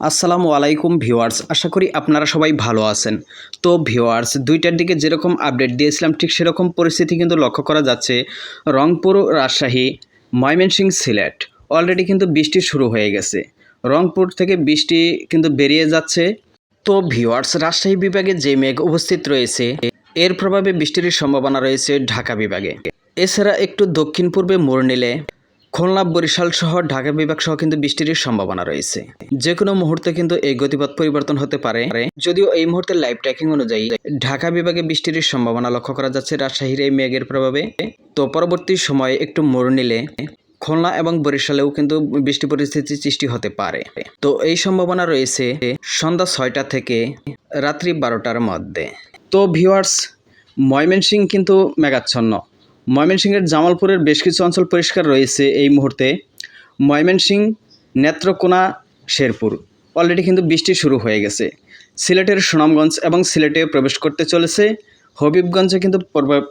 আসসালামু আলাইকুম ভিউয়ার্স, আশা করি আপনারা সবাই ভালো আছেন। তো ভিউয়ার্স, দুইটার দিকে যেরকম আপডেট দিয়েছিলাম, ঠিক সেরকম পরিস্থিতি কিন্তু লক্ষ্য করা যাচ্ছে। রংপুর রাজশাহী, ময়মনসিংহ সিলেট অলরেডি কিন্তু বৃষ্টি শুরু হয়ে গেছে। রংপুর থেকে বৃষ্টি কিন্তু বেরিয়ে যাচ্ছে। তো ভিউয়ার্স, রাজশাহী বিভাগে যে মেঘ উপস্থিত রয়েছে, এর প্রভাবে বৃষ্টির সম্ভাবনা রয়েছে ঢাকা বিভাগে। এছাড়া একটু দক্ষিণ পূর্বে মোড় নিলে খুলনা, বরিশাল সহ ঢাকা বিভাগ সহ কিন্তু বৃষ্টির সম্ভাবনা রয়েছে। যে কোনো মুহূর্তে কিন্তু এই গতিপথ পরিবর্তন হতে পারে। যদিও এই মুহূর্তে লাইভ ট্র্যাকিং অনুযায়ী ঢাকা বিভাগে বৃষ্টির সম্ভাবনা লক্ষ্য করা যাচ্ছে রাজশাহীর এই মেঘের প্রভাবে। তো পরবর্তী সময়ে একটু মোড় নিলে খুলনা এবং বরিশালেও কিন্তু বৃষ্টি পরিস্থিতি সৃষ্টি হতে পারে। তো এই সম্ভাবনা রয়েছে সন্ধ্যা ছয়টা থেকে রাত্রি বারোটার মধ্যে। তো ভিউয়ার্স ময়মনসিংহ কিন্তু মেঘাচ্ছন্ন। ময়মনসিংহের জামালপুরের বেশ কিছু অঞ্চল পরিষ্কার রয়েছে এই মুহূর্তে। ময়মনসিংহ নেত্রকোনা, শেরপুর। অলরেডি কিন্তু বৃষ্টি শুরু হয়ে গেছে। সিলেটের সুনামগঞ্জ এবং সিলেটে প্রবেশ করতে চলেছে। হবিবগঞ্জে কিন্তু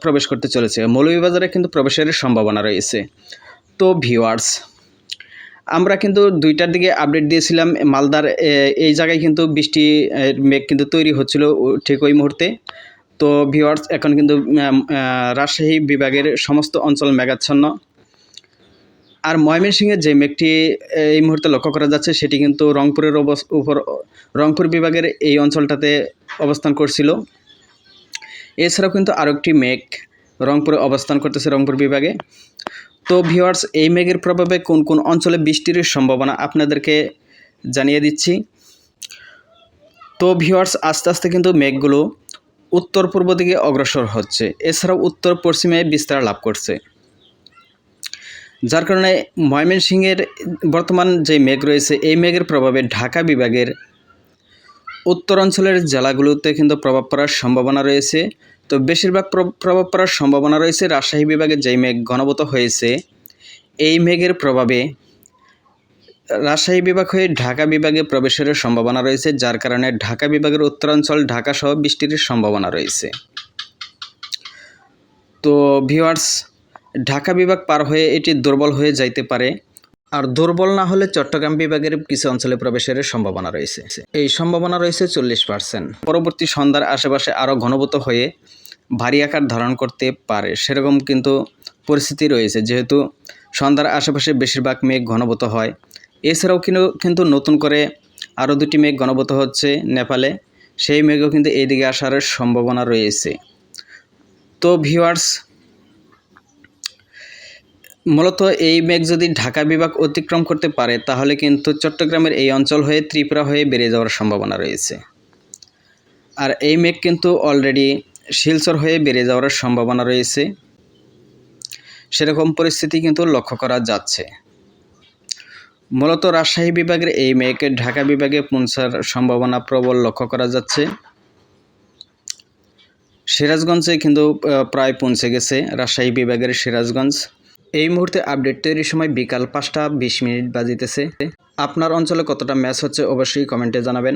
প্রবেশ করতে চলেছে। মৌলভীবাজারে কিন্তু প্রবেশের সম্ভাবনা রয়েছে। তো ভিওয়ার্স আমরা কিন্তু দুইটার দিকে আপডেট দিয়েছিলাম। মালদার এই জায়গায় কিন্তু বৃষ্টি মেঘ কিন্তু তৈরি হচ্ছিল ঠিক ওই মুহূর্তে। তো ভিওয়ার্স এখন কিন্তু রাজশাহী বিভাগের সমস্ত অঞ্চল মেঘাচ্ছন্ন। আর ময়মনসিংহের যে মেঘটি এই মুহূর্তে লক্ষ্য করা যাচ্ছে, সেটি কিন্তু রংপুরের উপর, রংপুর বিভাগের এই অঞ্চলটাতে অবস্থান করছিল। এছাড়াও কিন্তু আরও একটি মেঘ রংপুরে অবস্থান করতেছে রংপুর বিভাগে। তো ভিওয়ার্স এই মেঘের প্রভাবে কোন কোন অঞ্চলে বৃষ্টির সম্ভাবনা আপনাদেরকে জানিয়ে দিচ্ছি। তো ভিওয়ার্স আস্তে আস্তে কিন্তু মেঘগুলো উত্তর পূর্ব দিকে অগ্রসর হচ্ছে। এছাড়াও উত্তর পশ্চিমে বিস্তার লাভ করছে। যার কারণে ময়মনসিংহের বর্তমান যে মেঘ রয়েছে, এই মেঘের প্রভাবে ঢাকা বিভাগের উত্তর অঞ্চলের জেলাগুলোতে কিন্তু প্রভাব পড়ার সম্ভাবনা রয়েছে। তো বেশিরভাগ প্র- প্রভাব পড়ার সম্ভাবনা রয়েছে রাজশাহী বিভাগে যেই মেঘ ঘনভূত হয়েছে, এই মেঘের প্রভাবে রাজশাহী বিভাগ হয়ে ঢাকা বিভাগে প্রবেশের সম্ভাবনা রয়েছে, যার কারণে ঢাকা বিভাগের উত্তরাঞ্চল ঢাকা সহ বৃষ্টির সম্ভাবনা রয়েছে। তো ভিওয়ার্স ঢাকা বিভাগ পার হয়ে এটি দুর্বল হয়ে যাইতে পারে। আর দুর্বল না হলে চট্টগ্রাম বিভাগের কিছু অঞ্চলে প্রবেশের সম্ভাবনা রয়েছে। এই সম্ভাবনা রয়েছে চল্লিশ পার্সেন্ট পরবর্তী সন্ধ্যার আশেপাশে আরও ঘনভূত হয়ে ভারী আকার ধারণ করতে পারে। সেরকম কিন্তু পরিস্থিতি রয়েছে, যেহেতু সন্ধ্যার আশেপাশে বেশিরভাগ মেঘ ঘনভূত হয়। এছাড়াও কিন্তু কিন্তু নতুন করে আরও দুটি মেঘ গণবত হচ্ছে নেপালে। সেই মেঘও কিন্তু এইদিকে আসার সম্ভাবনা রয়েছে। তো ভিউয়ার্স, মূলত এই মেঘ যদি ঢাকা বিভাগ অতিক্রম করতে পারে, তাহলে কিন্তু চট্টগ্রামের এই অঞ্চল হয়ে, ত্রিপুরা হয়ে বেড়ে যাওয়ার সম্ভাবনা রয়েছে। আর এই মেঘ কিন্তু অলরেডি শিলচর হয়ে বেড়ে যাওয়ার সম্ভাবনা রয়েছে। সেরকম পরিস্থিতি কিন্তু লক্ষ্য করা যাচ্ছে। মূলত রাজশাহী বিভাগের এই মেয়েকে ঢাকা বিভাগে পৌঁছার সম্ভাবনা প্রবল লক্ষ্য করা যাচ্ছে। সিরাজগঞ্জে কিন্তু প্রায় পৌঁছে গেছে রাজশাহী বিভাগের সিরাজগঞ্জ। এই মুহূর্তে আপডেট তৈরির সময় বিকাল পাঁচটা বিশ মিনিট বাজিতেছে। আপনার অঞ্চলে কতটা ম্যাচ হচ্ছে অবশ্যই কমেন্টে জানাবেন।